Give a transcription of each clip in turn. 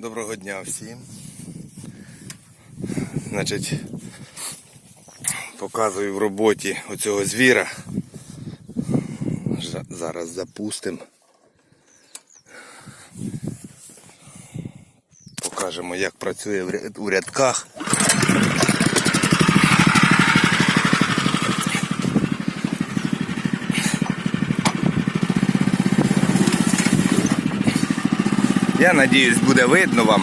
Доброго дня всім. Значить, показую в роботі оцього звіра. Зараз запустимо. Покажемо, як працює в рядках. Я надіюсь, буде видно вам.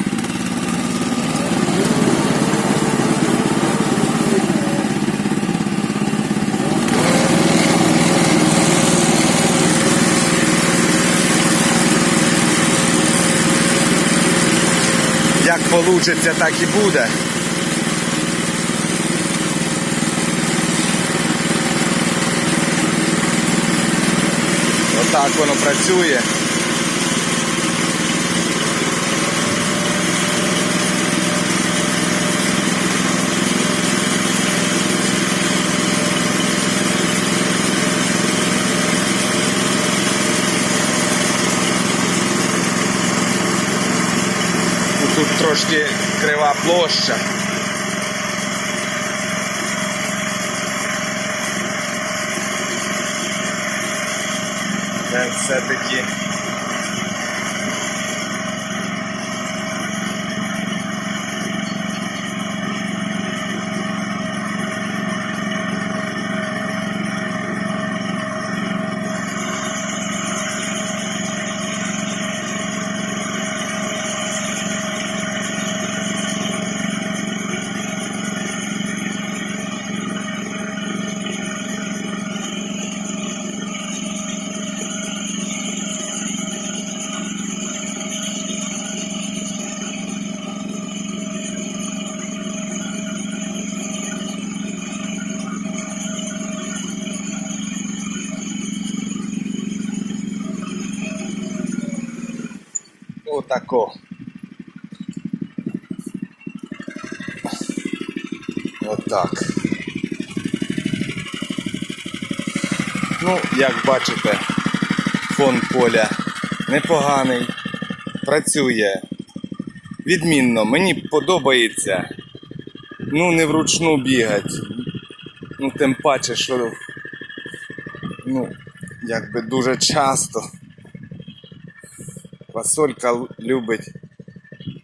Як вийде, так і буде. Отак воно працює. Ну, Тут трошки крива площа. Це все-таки отако. Отак. Ну, як бачите, фон поля непоганий, працює відмінно, мені подобається. Ну, не вручну бігати. Ну, тим паче, що ну, якби дуже часто. Фасолька любить,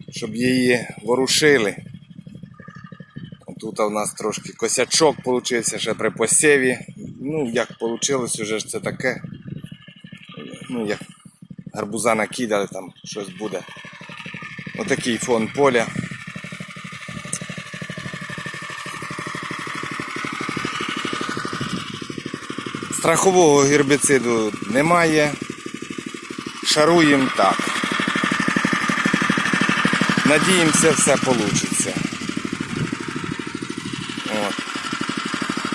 щоб її ворушили. Тут у нас трошки косячок получився ще при посіві. Ну, як вийшло, вже ж це таке. Ну, як гарбуза накидали, там щось буде. Отакий фон поля. Страхового гербіциду немає. Шаруємо так. Надіємося, все вийде. От.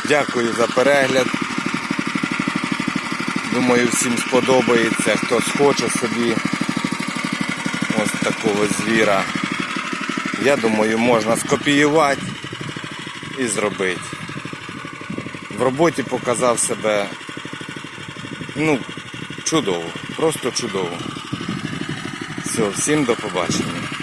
Дякую за перегляд. Думаю, всім сподобається. Хто схоче собі ось такого звіра. Я думаю, можна скопіювати і зробити. В роботі показав себе ну, чудово, просто чудово. Все, всім до побачення.